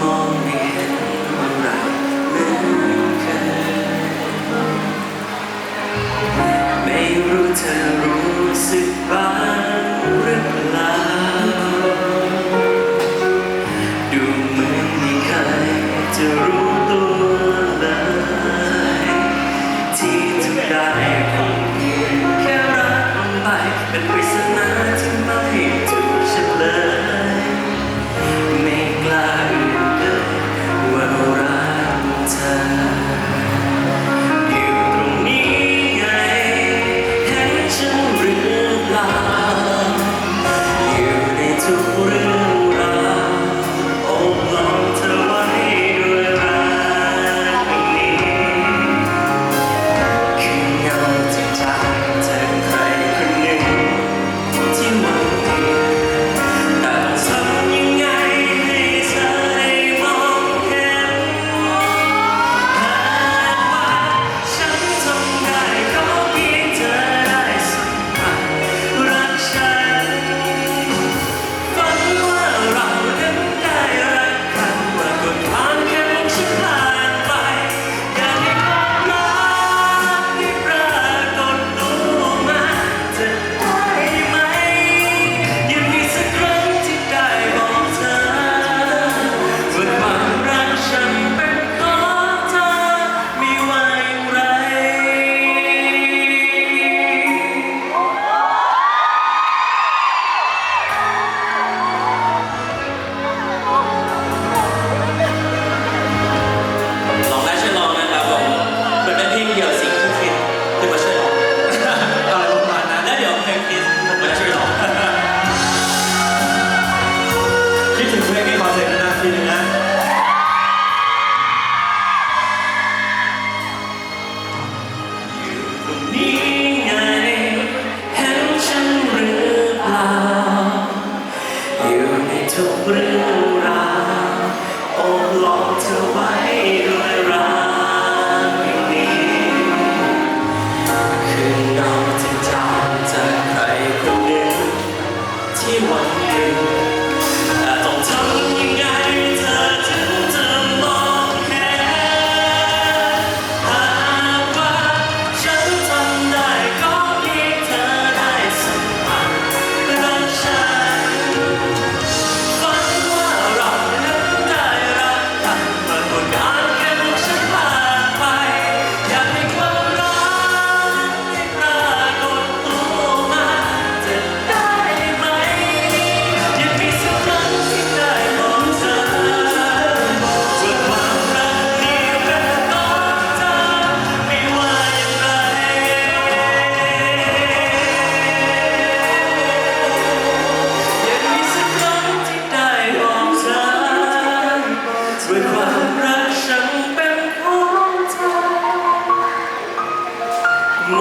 มองเห็นว่ารัเหมือนเคยไม่รู้เธอรู้สึกบ้างหรือเปล่า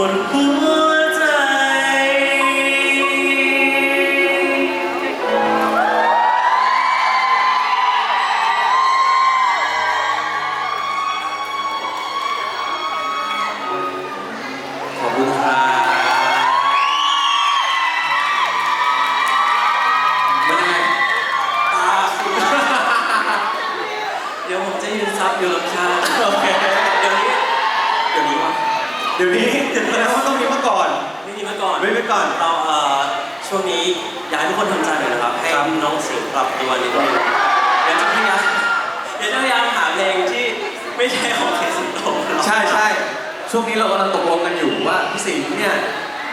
หมดหัวใจ ขอบคุณครับเป็นยังไงตาคุณ เดี๋ยวผมจะยืนซับอยู่หลังคา โอเค เดี๋ยวนี้ เดี๋ยวนี้วะ เดี๋ยวนี้ แสดงว่าต้องมีมาก่อน ไม่มีมาก่อนไม่มีมาก่อนเราเอ่อช่วงนี้อยากให้ทุกคนทำใจหน่อยนะครับ ให้ครับ น้องสิงห์ปรับตัวนิดนึงเดี๋ยวจะพยายามเดี๋ยวจะพยายามหาเพลงที่ไม่ใช่ของเคสิงโตร้องใช่ใช่ช่วงนี้เรากำลังตกลงกันอยู่ว่าพี่สิงห์เนี่ย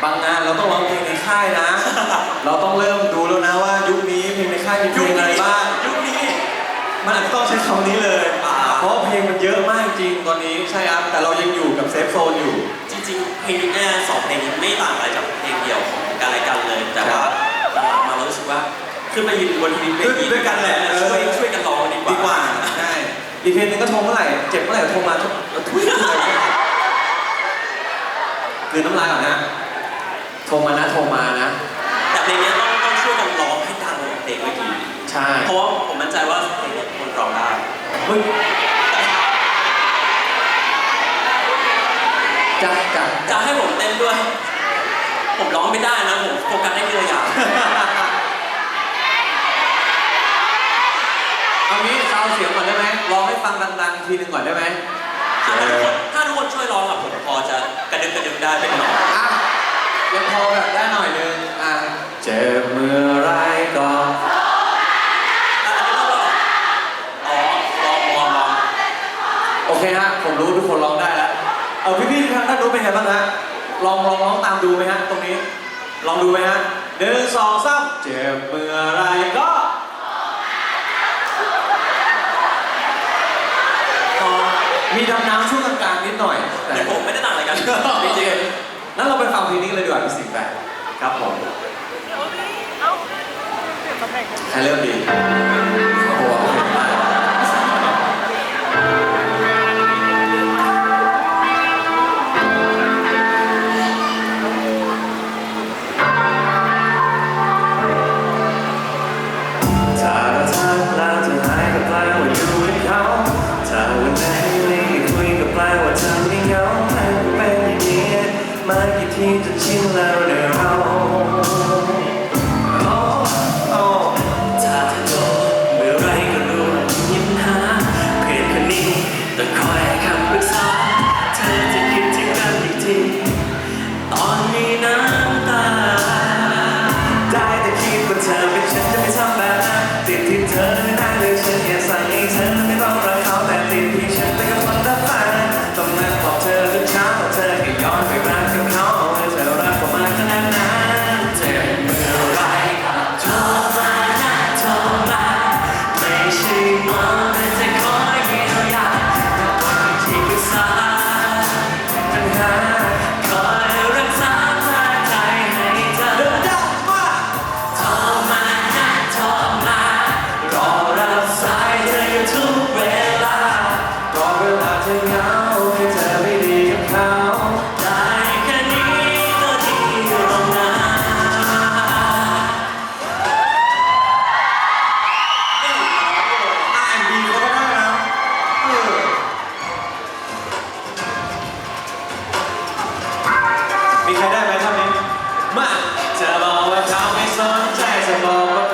บางงานเราต้องร้องเพลงในค่ายนะ เราต้องเริ่มดูแล้วนะว่ายุคนี้เพลงในค่ายมีเพลงอะไรบ้างยุคนี้มันอาจจะต้องใช้คำนี้เลยอ่าเพราะว่าเพลงมันเยอะมากจริงตอนนี้ใช่ครับแต่เรายังอยู่กับเซฟโซนอยู่จ ริงๆเพลงนี้เนี่ยสองเพลงนี้ไม่ต่างอะไรจากเพลงเดียวของกันและกันเลย แต่ว่าหลังๆมาเรารู้สึกว่าขึ้นมายืนบนทีวีด้วยด้วยกันแหละเออ ช่วยช่วยกันร้องดีกว่าดีกว่าใช่อีกเพลงหนึงก็โทรเมื่อไหร่ เจ็บเมื่อไหร่ก็โทรมาทุกทุกคือน้ำลายก่อนนะ โทรมานะโทรมานะ แต่เพลงนี้ต้องต้องช่วยกันร้องให้ดังกว่าเพลงเมื่อกี้ใช่เพราะว่าผมมั่นใจว่าเพลงนี้คนร้องได้มึง จ้ะจ้ะจะให้ผมเต้นด้วย ผมร้องไม่ได้นะผมโฟกัสได้ทีละอย่างเอางี้ซาวเสียงก่อนได้ไหมร้องให้ฟังดังๆทีนึงก่อนได้ไหมถ้าทุกคนถ้าทุกคนช่วยร้องอะผมพอจะกระดึ๊บกระดึ๊บได้เป็นหน่อยอะยังพอแบบได้หน่อยนึงอะเจ็บเมื่อไรก็ พี่ๆทางด้านนู้นเป็นไงบ้างฮะลองลองร้องตามดูไหมฮะตรงนี้ ลองดูไหมฮะหนึ่งสองสามเจ็บเมื่อไรก็พอมีดำน้ำช่วงกลางๆนิดหน่อยแต่แต่ผมไม่ได้ต่างอะไรกันจริงๆนั้นเราไปฟังเพลงนี้เลยดีกว่าพี่สิงห์แปดครับผมใครเริ่มดีโอ้โห มากี่ทีจ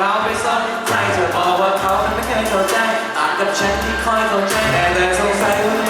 เขาไปซ่อนใจเธอบอกว่าเขาไม่เคยเข้าใจต่างกับฉันที่คอยเข้าใจแต่แต่สงสัยว่า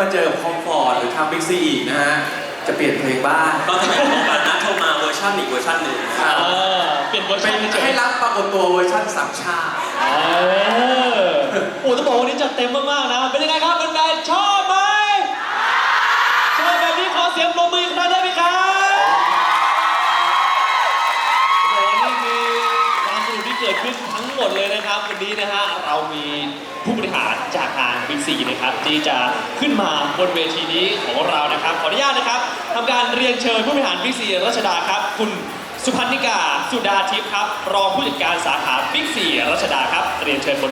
มาเจอกับคอมฟอร์ตหรือทำบิ๊กซีอีกนะฮะ จะเปลี่ยนเพลงบ้างก็จะเป็นของกันนะโทรมาเวอร์ชันอีกเวอร์ชันหนึ่งเออเปลี่ยนเวอร์เป็ชันนเฉยให้รักปรากฏตัวเวอร์ชันสามชาติเออโอ้ต้องบอกว่าวันนี้จัดเต็มมากๆนะ เป็นยังไงครับแฟนๆชอบไหมชอบแบบนี้ขอเสียงปรบมืออีกครั้งได้ไหมครับโอ้โหนี่คือความสนุกที่เกิดขึ้นทั้งหมดเลยนะครับวันนี้นะฮะเรามี ผู้บริหารจากทางบิ๊กซีนะครับที่จะขึ้นมาบนเวทีนี้ของเรานะครับ ขออนุญาตนะครับทำการเรียนเชิญผู้บริหารบิ๊กซีรัชดาครับ คุณสุพันธิกาสุดาทิพย์ครับ รองผู้จัดการสาขาบิ๊กซีรัชดาครับเรียนเชิญบน